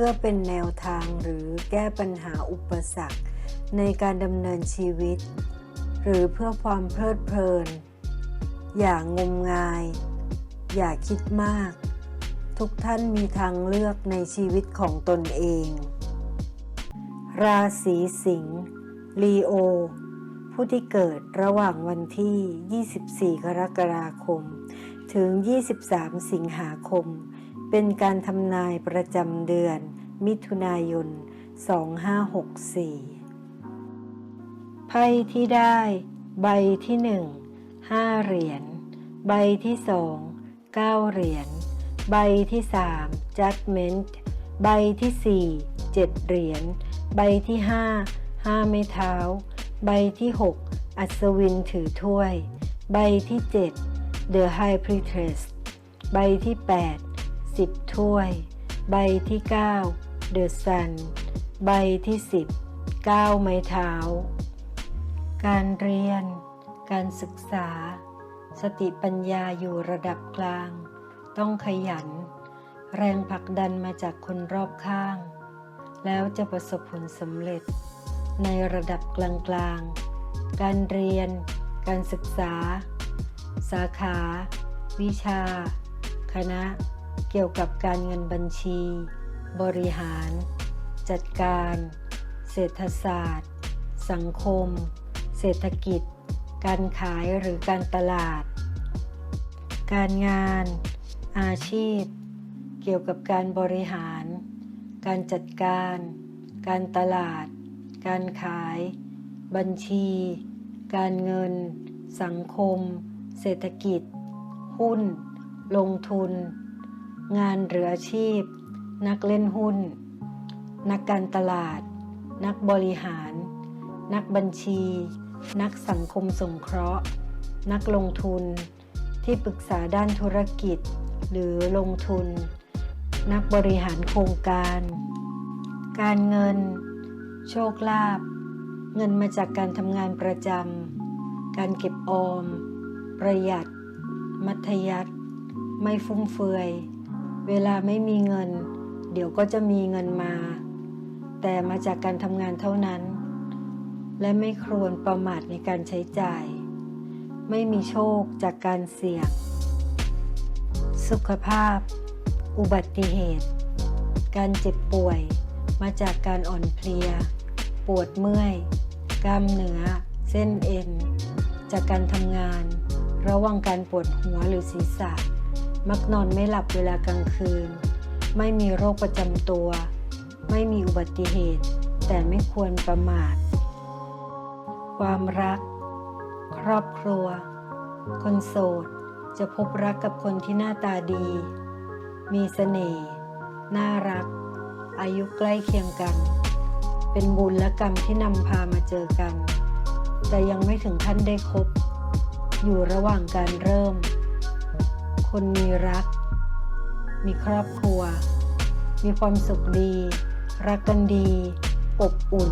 พื่อเป็นแนวทางหรือแก้ปัญหาอุปสรรค ในการดำเนินชีวิต หรือเพื่อความเพลิดเพลิน อย่างงมงาย อย่าคิดมาก ทุกท่านมีทางเลือกในชีวิตของตนเอง ราศีสิงห์ลีโอ ผู้ที่เกิดระหว่างวันที่ 24 กรกฎาคม ถึง 23 สิงหาคม เป็นการทำนายประจำเดือน มิถุนายน 2564 ไพ่ที่ได้ ใบที่1 5เหรียญ ใบที่2 9เก้าเหรียญ ใบที่3 Judgment ใบที่4 7เจ็ดเหรียญ ใบที่5 5ไม้เท้า ใบที่6อัศวินถือถ้วย ใบที่7 The High Priestess ใบที่แปด 8 10ถ้วย ใบที่9 The Sun ใบที่10 9ไม้เท้า การเรียน การศึกษา สติปัญญาอยู่ระดับกลาง ต้องขยัน แรงผลักดันมาจากคนรอบข้าง แล้วจะประสบผลสำเร็จ ในระดับกลางๆ การเรียน การศึกษา สาขา วิชา คณะ เกี่ยวกับการเงินบัญชี บริหาร จัดการ เศรษฐศาสตร์ สังคม เศรษฐกิจ การขายหรือการตลาด การงาน อาชีพ เกี่ยวกับการบริหาร การจัดการ การตลาด การขาย บัญชี การเงิน สังคม เศรษฐกิจ หุ้น ลงทุน งานหรืออาชีพ นักเล่นหุ้น นักการตลาด นักบริหาร นักบัญชี นักสังคมสงเคราะห์ นักลงทุน ที่ปรึกษาด้านธุรกิจ หรือลงทุน นักบริหารโครงการ การเงิน โชคลาภเงินมาจากการทำงานประจำ การเก็บออม ประหยัด มัธยัติไม่ฟุ่มเฟือย เวลาไม่มีเงิน เดี๋ยวก็จะมีเงินมา แต่มาจากการทำงานเท่านั้น และไม่ครวญประมาทในการใช้จ่าย ไม่มีโชคจากการเสี่ยง สุขภาพ อุบัติเหตุ การเจ็บป่วย มาจากการอ่อนเพลีย ปวดเมื่อย กล้ามเนื้อ เส้นเอ็น จากการทำงาน ระวังการปวดหัวหรือศีรษะ มักนอนไม่หลับเวลากลางคืน ไม่มีโรคประจำตัว ไม่มีอุบัติเหตุ แต่ไม่ควรประมาท ความรัก ครอบครัว คนโสด จะพบรักกับคนที่หน้าตาดี มีเสน่ห์ น่ารัก อายุใกล้เคียงกัน เป็นบุญและกรรมที่นำพามาเจอกัน แต่ยังไม่ถึงขั้นได้คบ อยู่ระหว่างการเริ่ม คนมีรัก มีครอบครัว มีความสุขดี รักกันดี อบอุ่น